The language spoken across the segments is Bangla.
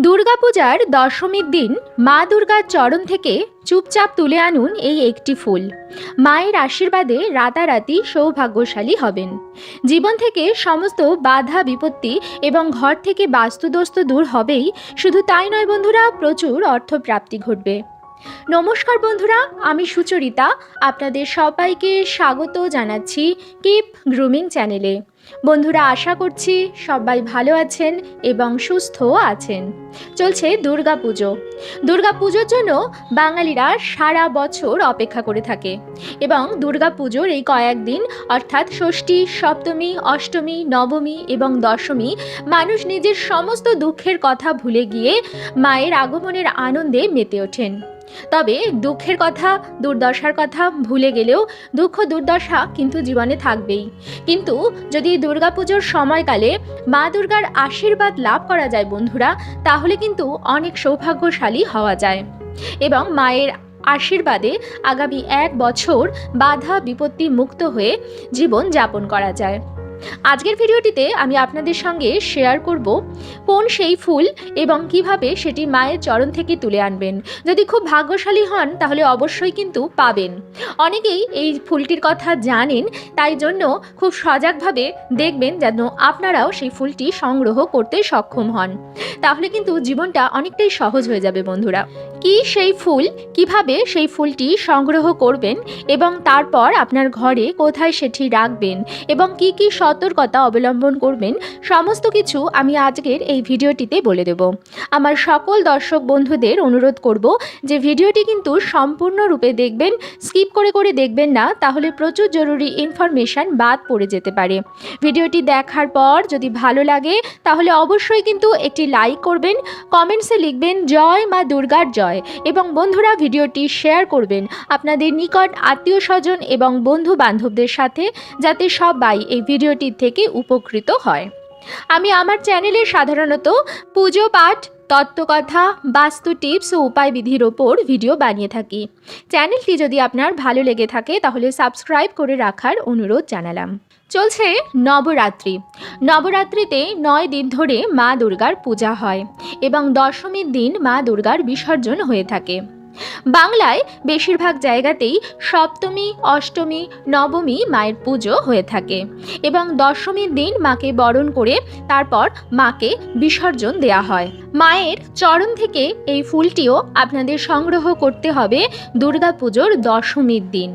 দুর্গাপূজার দশমীর দিন মা দুর্গার চরণ থেকে চুপচাপ তুলে আনুন এই একটি ফুল। মায়ের আশীর্বাদে রাতারাতি সৌভাগ্যশালী হবেন। জীবন থেকে সমস্ত বাধা বিপত্তি এবং ঘর থেকে বাস্তুদোস্ত দূর হবেই। শুধু তাই নয় বন্ধুরা, প্রচুর অর্থপ্রাপ্তি ঘটবে। নমস্কার বন্ধুরা, আমি সুচরিতা। আপনাদের সবাইকে স্বাগত জানাচ্ছি কিপ গ্রুমিং চ্যানেলে। বন্ধুরা, আশা করছি সবাই ভালো আছেন এবং সুস্থও আছেন। চলছে দুর্গা পুজো। দুর্গা পুজোর জন্য বাঙালিরা সারা বছর অপেক্ষা করে থাকে এবং দুর্গা পুজোর এই কয়েকদিন, অর্থাৎ ষষ্ঠী, সপ্তমী, অষ্টমী, নবমী এবং দশমী, মানুষ নিজের সমস্ত দুঃখের কথা ভুলে গিয়ে মায়ের আগমনের আনন্দে মেতে ওঠেন। তবে দুঃখের কথা, দুর্দশার কথা ভুলে গেলেও দুঃখ দুর্দশা কিন্তু জীবনে থাকবেই। কিন্তু যদি দুর্গাপুজোর সময়কালে মা দুর্গার আশীর্বাদ লাভ করা যায় বন্ধুরা, তাহলে কিন্তু অনেক সৌভাগ্যশালী হওয়া যায়। এবং মায়ের আশীর্বাদে আগামী এক বছর বাধা বিপত্তি মুক্ত হয়ে জীবন যাপন করা যায়। আজকের ভিডিওটিতে আমি আপনাদের সঙ্গে শেয়ার করব কোন সেই ফুল এবং কীভাবে সেটি মায়ের চরণ থেকে তুলে আনবেন। যদি খুব ভাগ্যশালী হন, তাহলে অবশ্যই কিন্তু পাবেন। অনেকেই এই ফুলটির কথা জানেন, তাই জন্য খুব সজাগভাবে দেখবেন যেন আপনারাও সেই ফুলটি সংগ্রহ করতে সক্ষম হন। তাহলে কিন্তু জীবনটা অনেকটাই সহজ হয়ে যাবে বন্ধুরা। কি সেই ফুল, কীভাবে সেই ফুলটি সংগ্রহ করবেন এবং তারপর আপনার ঘরে কোথায় সেটি রাখবেন এবং কি কি সতর্কতা অবলম্বন করবেন, সমস্ত কিছু আমি আজকের এই ভিডিওটিতে বলে দেব। আমার সকল দর্শক বন্ধুদের অনুরোধ করব যে ভিডিওটি কিন্তু সম্পূর্ণরূপে দেখবেন, স্কিপ করে করে দেখবেন না, তাহলে প্রচুর জরুরি ইনফরমেশান বাদ পড়ে যেতে পারে। ভিডিওটি দেখার পর যদি ভালো লাগে, তাহলে অবশ্যই কিন্তু একটি লাইক করবেন, কমেন্টসে লিখবেন, জয় মা দুর্গার জয়। এবং বন্ধুরা, ভিডিওটি শেয়ার করবেন আপনাদের নিকট আত্মীয় স্বজন এবং বন্ধু বান্ধবদের সাথে, যাতে সবাই এই ভিডিওটির থেকে উপকৃত হয়। আমি আমার চ্যানেলে সাধারণত পুজো পাঠ, তত্ত্বকথা, বাস্তু টিপস ও উপায় বিধির ওপর ভিডিও বানিয়ে থাকি। চ্যানেলটি যদি আপনার ভালো লেগে থাকে, তাহলে সাবস্ক্রাইব করে রাখার অনুরোধ জানালাম। চলছে নবরাত্রি। নবরাত্রিতে নয় দিন ধরে মা দুর্গার পূজা হয় এবং দশমীর দিন মা দুর্গার বিসর্জন হয়ে থাকে। বাংলায় বেশিরভাগ জায়গাতেই সপ্তমী, অষ্টমী, নবমী মায়ের পুজো হয়ে থাকে এবং দশমীর দিন মাকে বরণ করে তারপর মাকে বিসর্জন দেয়া হয়। মায়ের চরণ থেকে এই ফুলটিও আপনাদের সংগ্রহ করতে হবে দুর্গাপুজোর দশমীর দিন।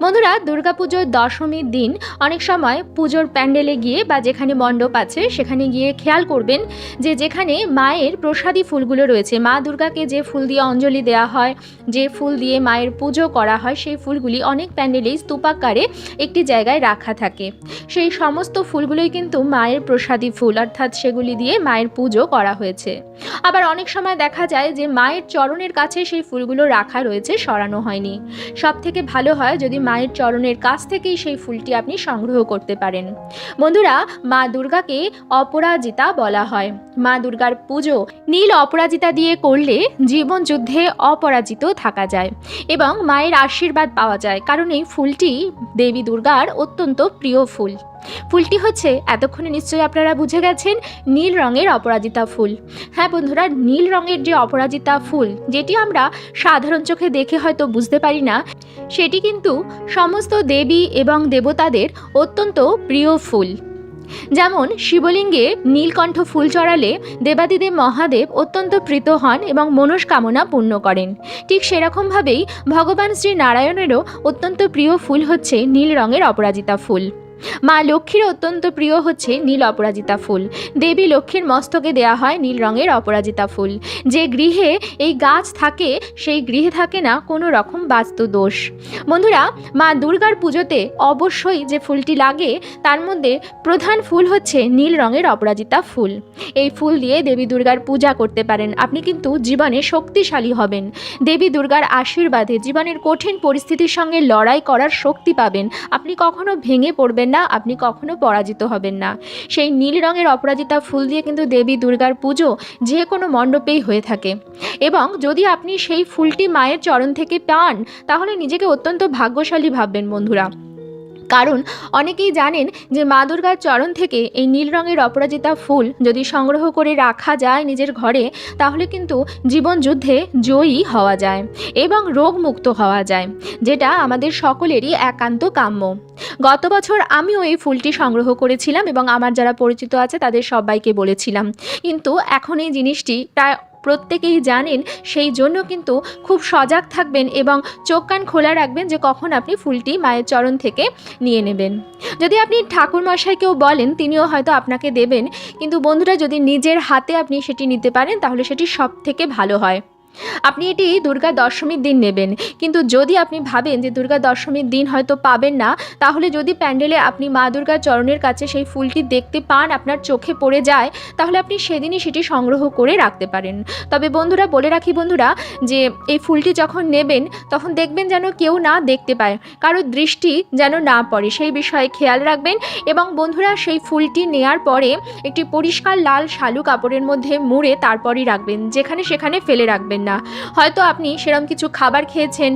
বন্ধুরা, দুর্গাপুজোর দশমীর দিন অনেক সময় পুজোর প্যান্ডেলে গিয়ে বা যেখানে মণ্ডপ আছে, সেখানে গিয়ে খেয়াল করবেন যে যেখানে মায়ের প্রসাদী ফুলগুলো রয়েছে, মা দুর্গাকে যে ফুল দিয়ে অঞ্জলি দেওয়া হয়, যে ফুল দিয়ে মায়ের পুজো করা হয়, সেই ফুলগুলি অনেক প্যান্ডেলেই স্তূপাকারে একটি জায়গায় রাখা থাকে। সেই সমস্ত ফুলগুলোই কিন্তু মায়ের প্রসাদী ফুল, অর্থাৎ সেগুলি দিয়ে মায়ের পুজো করা হয়েছে। আবার অনেক সময় দেখা যায় যে মায়ের চরণের কাছে সেই ফুলগুলো রাখা রয়েছে, সরানো হয়নি। সব থেকে ভালো হয় যদি মায়ের চরণের কাছ থেকেই সেই ফুলটি আপনি সংগ্রহ করতে পারেন। বন্ধুরা, মা দুর্গাকে অপরাজিতা বলা হয়। মা দুর্গার পুজো নীল অপরাজিতা দিয়ে করলে জীবন যুদ্ধে অপরাজিত থাকা যায় এবং মায়ের আশীর্বাদ পাওয়া যায়, কারণ এই ফুলটি দেবী দুর্গার অত্যন্ত প্রিয় ফুল। ফুলটি হচ্ছে, এতক্ষণে নিশ্চয়ই আপনারা বুঝে গেছেন, নীল রঙের অপরাজিতা ফুল। হ্যাঁ বন্ধুরা, নীল রঙের যে অপরাজিতা ফুল, যেটি আমরা সাধারণ চোখে দেখে হয়তো বুঝতে পারি না, সেটি কিন্তু সমস্ত দেবী এবং দেবতাদের অত্যন্ত প্রিয় ফুল। যেমন শিবলিঙ্গে নীলকণ্ঠ ফুল চড়ালে দেবাদিদেব মহাদেব অত্যন্ত প্রীত হন এবং মনস্কামনা পূর্ণ করেন। ঠিক সেরকমভাবেই ভগবান শ্রী নারায়ণেরও অত্যন্ত প্রিয় ফুল হচ্ছে নীল রঙের অপরাজিতা ফুল। মা লক্ষ্মীর অত্যন্ত প্রিয় হচ্ছে নীল অপরাজিতা ফুল। দেবী লক্ষ্মীর মস্তকে দেয়া হয় নীল রঙের অপরাজিতা ফুল। যে গৃহে এই গাছ থাকে, সেই গৃহে থাকে না কোনো রকম বাস্তু দোষ। বন্ধুরা, মা দুর্গার পুজোতে অবশ্যই যে ফুলটি লাগে, তার মধ্যে প্রধান ফুল হচ্ছে নীল রঙের অপরাজিতা ফুল। এই ফুল দিয়ে দেবী দুর্গার পূজা করতে পারেন। আপনি কিন্তু জীবনে শক্তিশালী হবেন। দেবী দুর্গার আশীর্বাদে জীবনের কঠিন পরিস্থিতির সঙ্গে লড়াই করার শক্তি পাবেন। আপনি কখনো ভেঙে পড়বেন না, আপনি কখনো পরাজিত হবেন না। সেই নীল রঙের অপরাজিতা ফুল দিয়ে কিন্তু দেবী দুর্গার পুজো যে কোনো মণ্ডপেই হয়ে থাকে। এবং যদি আপনি সেই ফুলটি মায়ের চরণ থেকে পান, তাহলে নিজেকে অত্যন্ত ভাগ্যশালী ভাববেন বন্ধুরা। কারণ অনেকেই জানেন যে মা দুর্গার চরণ থেকে এই নীল রঙের অপরাজিতা ফুল যদি সংগ্রহ করে রাখা যায় নিজের ঘরে, তাহলে কিন্তু জীবন যুদ্ধে জয়ী হওয়া যায় এবং রোগমুক্ত হওয়া যায়, যেটা আমাদের সকলেরই একান্ত কাম্য। গত বছর আমিও এই ফুলটি সংগ্রহ করেছিলাম এবং আমার যারা পরিচিত আছে তাদের সবাইকে বলেছিলাম। কিন্তু এখন এই জিনিসটি প্রায় প্রত্যেকেই জানেন সেই জন্য কিন্তু খুব সজাগ থাকবেন এবং চোখ কান খোলা রাখবেন যে কখন আপনি ফুলটি মায়ের চরণ থেকে নিয়ে নেবেন। যদি আপনি ঠাকুর মশাইকেও বলেন, তিনিও হয়তো আপনাকে দেবেন। কিন্তু বন্ধুরা, যদি নিজের হাতে আপনি সেটি নিতে পারেন, তাহলে সেটি সব থেকে ভালো হয়। আপনি এটি দুর্গা দশমীর দিন নেবেন। কিন্তু যদি আপনি ভাবেন যে দুর্গা দশমীর দিন হয়তো পাবেন না, তাহলে যদি প্যান্ডেলে আপনি মা দুর্গার চরণের কাছে সেই ফুলটি দেখতে পান, আপনার চোখে পড়ে যায়, তাহলে আপনি সেদিনই সেটি সংগ্রহ করে রাখতে পারেন। তবে বন্ধুরা, বলে রাখি বন্ধুরা, যে এই ফুলটি যখন নেবেন, তখন দেখবেন যেন কেউ না দেখতে পায় কারোর দৃষ্টি যেন না পড়ে। সেই বিষয়ে খেয়াল রাখবেন এবং বন্ধুরা, সেই ফুলটি নেয়ার পরে একটি পরিষ্কার লাল শালু কাপড়ের মধ্যে মুড়ে তারপরই রাখবেন, যেখানে সেখানে ফেলে রাখবেন হয়তো আপনি সেরম কিছু খাবার খেয়েছেন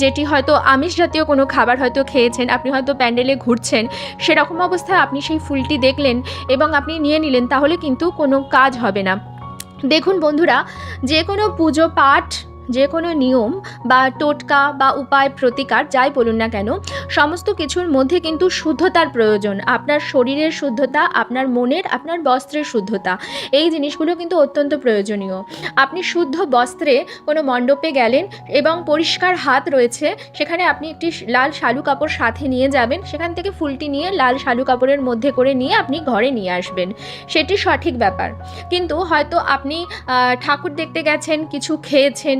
যেটি হয়তো আমিষ জাতীয় কোনো খাবার হয়তো খেয়েছেন, আপনি হয়তো প্যান্ডেলে ঘুরছেন, সেরকম অবস্থায় আপনি সেই ফুলটি দেখলেন এবং আপনি নিয়ে নিলেন, তাহলে কিন্তু কোনো কাজ হবে না। দেখুন বন্ধুরা, যে কোনো পুজো পাঠ যে কোনো নিয়ম বা টোটকা বা উপায় প্রতিকার যাই বলুন না কেন, সমস্ত কিছুর মধ্যে কিন্তু শুদ্ধতার প্রয়োজন। আপনার শরীরের শুদ্ধতা, আপনার মনের, আপনার বস্ত্রের শুদ্ধতা, এই জিনিসগুলো কিন্তু অত্যন্ত প্রয়োজনীয়। আপনি শুদ্ধ বস্ত্রে কোনো মণ্ডপে গেলেন এবং পরিষ্কার হাত রয়েছে, সেখানে আপনি একটি লাল শালু কাপড় সাথে নিয়ে যাবেন, সেখান থেকে ফুলটি নিয়ে লাল শালু কাপড়ের মধ্যে করে নিয়ে আপনি ঘরে নিয়ে আসবেন। সেটি সঠিক ব্যাপার। কিন্তু হয়তো আপনি ঠাকুর দেখতে গেছেন, কিছু খেয়েছেন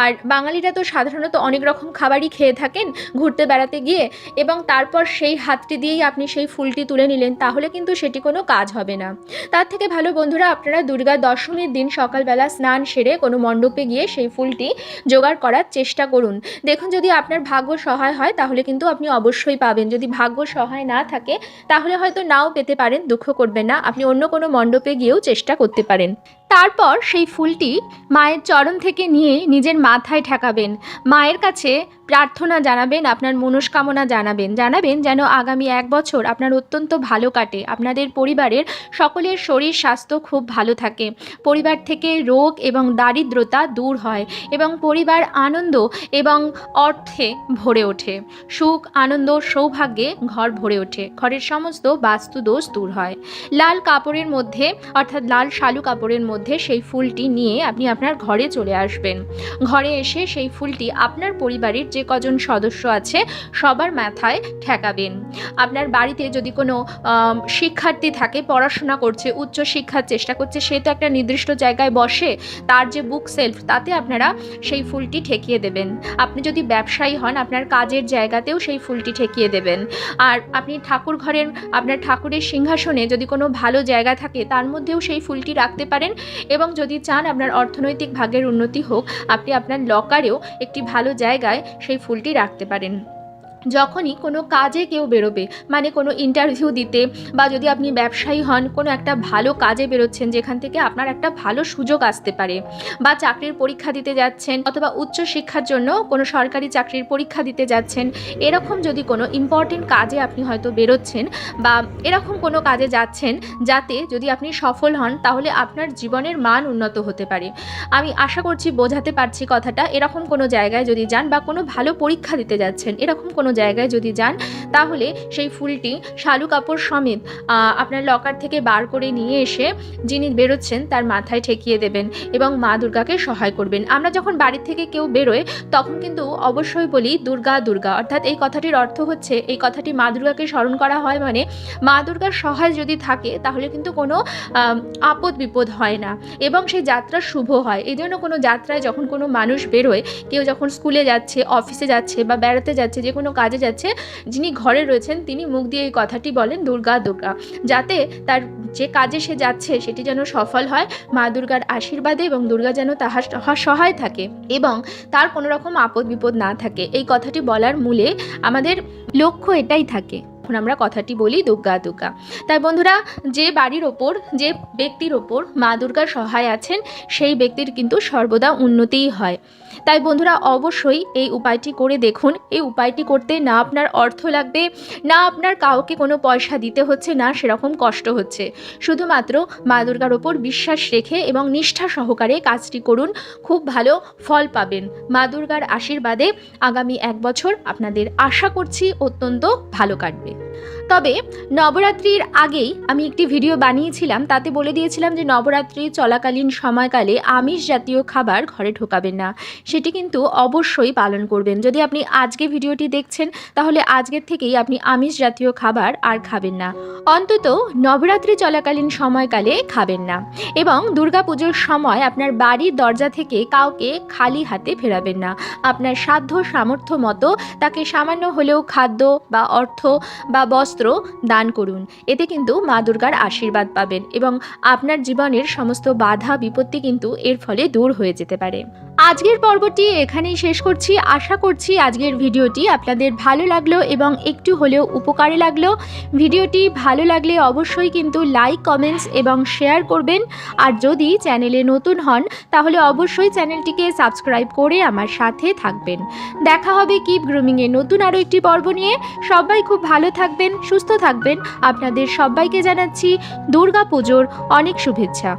আর বাঙালিরা তো সাধারণত অনেক রকম খাবারই খেয়ে থাকেন ঘুরতে বেড়াতে গিয়ে এবং তারপর সেই হাতটি দিয়েই আপনি সেই ফুলটি তুলে নিলেন, তাহলে কিন্তু সেটি কোনো কাজ হবে না। তার থেকে ভালো বন্ধুরা, আপনারা দুর্গা দশমীর দিন সকালবেলা স্নান সেরে কোনো মণ্ডপে গিয়ে সেই ফুলটি জোগাড় করার চেষ্টা করুন। দেখুন, যদি আপনার ভাগ্য সহায় হয়, তাহলে কিন্তু আপনি অবশ্যই পাবেন। যদি ভাগ্য সহায় না থাকে, তাহলে হয়তো নাও পেতে পারেন, দুঃখ করবেন না। আপনি অন্য কোনো মণ্ডপে গিয়েও চেষ্টা করতে পারেন। তারপর সেই ফুলটি মায়ের চরণ থেকে নিয়ে নিজের মাথায় ঠেকাবেন। মায়ের কাছে প্রার্থনা জানাবেন, আপনার মনস্কামনা জানাবেন। জানাবেন যেন আগামী এক বছর আপনার অত্যন্ত ভালো কাটে। আপনাদের পরিবারের সকলের শরীর, স্বাস্থ্য খুব ভালো থাকে। পরিবার থেকে রোগ এবং দারিদ্রতা দূর হয় এবং পরিবার আনন্দ এবং অর্থে ভরে ওঠে। সুখ, আনন্দ, সৌভাগ্যে ঘর ভরে ওঠে। ঘরের সমস্ত বাস্তু দোষ দূর হয়। লাল কাপড়ের মধ্যে, অর্থাৎ লাল শালু কাপড়ের মধ্যে সেই ফুলটি নিয়ে আপনি আপনার ঘরে চলে আসবেন। ঘরে এসে সেই ফুলটি আপনার পরিবারের যে কজন সদস্য আছে সবার মাথায় ঠেকাবেন। আপনার বাড়িতে যদি কোনো শিক্ষার্থী থাকে, পড়াশোনা করছে, উচ্চ শিক্ষার চেষ্টা করছে, সে তো একটা নির্দিষ্ট জায়গায় বসে তার যে বুক সেলফ তাতে আপনারা সেই ফুলটি ঠেকিয়ে দেবেন। আপনি যদি ব্যবসায়ী হন, আপনার কাজের জায়গাতেও সেই ফুলটি ঠেকিয়ে দেবেন। আর আপনি ঠাকুর ঘরের, আপনার ঠাকুরের সিংহাসনে যদি কোনো ভালো জায়গা থাকে, তার মধ্যেও সেই ফুলটি রাখতে পারেন এবং যদি চান আপনার অর্থনৈতিক ভাগের উন্নতি হোক, আপনি আপনার লকারেও একটি ভালো জায়গায় সেই ফুলটি রাখতে পারেন। যখনই কোনো কাজে কেউ বেরোবে মানে কোনো ইন্টারভিউ দিতে বা যদি আপনি ব্যবসায়ী হন, কোনো একটা ভালো কাজে বেরোচ্ছেন যেখান থেকে আপনার একটা ভালো সুযোগ আসতে পারে বা চাকরির পরীক্ষা দিতে যাচ্ছেন অথবা উচ্চ শিক্ষার জন্য কোনো সরকারি চাকরির পরীক্ষা দিতে যাচ্ছেন, এরকম যদি কোনো ইম্পর্টেন্ট কাজে আপনি হয়তো বেরোচ্ছেন বা এরকম কোনো কাজে যাচ্ছেন যাতে যদি আপনি সফল হন, তাহলে আপনার জীবনের মান উন্নত হতে পারে। আমি আশা করছি বোঝাতে পারছি কথাটা। এরকম কোনো জায়গায় যদি যান বা কোনো ভালো পরীক্ষা দিতে যাচ্ছেন, এরকম কোনো জায়গায় যদি যান, তাহলে সেই ফুলটি শালু কাপড় সমেত আপনার লকার থেকে বার করে নিয়ে এসে যিনি বেরোচ্ছেন তার মাথায় ঠেকিয়ে দেবেন এবং মা দুর্গাকে সহায় করবেন। আমরা যখন বাড়ির থেকে কেউ বেরোয়, তখন কিন্তু অবশ্যই বলি, দুর্গা দুর্গা। অর্থাৎ এই কথাটির অর্থ হচ্ছে, এই কথাটি মা দুর্গাকে স্মরণ করা হয় মানে মা দুর্গার সহায় যদি থাকে, তাহলে কিন্তু কোনো আপদ বিপদ হয় না এবং সেই যাত্রা শুভ হয়। এই জন্য কোনো যাত্রায় যখন কোনো মানুষ বেরোয়, কেউ যখন স্কুলে যাচ্ছে, অফিসে যাচ্ছে বা বেড়াতে যাচ্ছে, যে কোনো কাজে যাচ্ছে, যিনি ঘরে রয়েছেন তিনি মুখ দিয়ে এই কথাটি বলেন, দুর্গা দুর্গা। যাতে তার যে কাজে সে যাচ্ছে সেটি যেন সফল হয়, মা দুর্গার আশীর্বাদে এবং দুর্গা যেন তাহার সহ- সহায় থাকে এবং তার কোনো রকম আপদ বিপদ না থাকে। এই কথাটি বলার মূলে আমাদের লক্ষ্য এটাই থাকে। যখন আমরা কথাটি বলি দুর্গা দুর্গা তাই বন্ধুরা, যে বাড়ির ওপর, যে ব্যক্তির ওপর মা দুর্গার সহায় আছেন, সেই ব্যক্তির কিন্তু সর্বদা উন্নতিই হয়। তাই বন্ধুরা, অবশ্যই এই উপায়টি করে দেখুন। এই উপায়টি করতে না আপনার অর্থ লাগবে, না আপনার কাউকে কোনো পয়সা দিতে হচ্ছে, না সেরকম কষ্ট হচ্ছে। শুধুমাত্র মা দুর্গার ওপর বিশ্বাস রেখে এবং নিষ্ঠা সহকারে কাজটি করুন, খুব ভালো ফল পাবেন। মা দুর্গার আশীর্বাদে আগামী এক বছর আপনাদের আশা করছি অত্যন্ত ভালো কাটবে। day. তবে নবরাত্রির আগেই আমি একটি ভিডিও বানিয়েছিলাম, তাতে বলে দিয়েছিলাম যে নবরাত্রি চলাকালীন সময়কালে আমিষ জাতীয় খাবার ঘরে ঢোকাবেন না। সেটি কিন্তু অবশ্যই পালন করবেন। যদি আপনি আজকে ভিডিওটি দেখছেন, তাহলে আজকের থেকেই আপনি আমিষ জাতীয় খাবার আর খাবেন না। অন্তত নবরাত্রি চলাকালীন সময়কালে খাবেন না। এবং দুর্গাপুজোর সময় আপনার বাড়ির দরজা থেকে কাউকে খালি হাতে ফেরাবেন না। আপনার সাধ্য সামর্থ্য মতো তাকে সামান্য হলেও খাদ্য বা অর্থ বা বস্ত্র দান করুন। এতে কিন্তু মা দুর্গার আশীর্বাদ পাবেন এবং আপনার জীবনের সমস্ত বাধা, বিপত্তি কিন্তু এর ফলে দূর হয়ে যেতে পারে। আজকের পর্বটি এখানেই শেষ করছি। আশা করছি আজকের ভিডিওটি আপনাদের ভালো লাগল এবং একটু হলেও উপকারে লাগল। ভিডিওটি ভালো লাগলে অবশ্যই কিন্তু লাইক, কমেন্টস এবং শেয়ার করবেন। আর যদি চ্যানেলে নতুন হন, তাহলে অবশ্যই চ্যানেলটিকে সাবস্ক্রাইব করে আমার সাথে থাকবেন। দেখা হবে কিপ গ্রুমিংয়ের নতুন আরও একটি পর্ব নিয়ে। সবাই খুব ভালো থাকবেন সুস্থ থাকবেন। আপনাদের সবাইকে জানাচ্ছি দুর্গা পুজোর অনেক শুভেচ্ছা।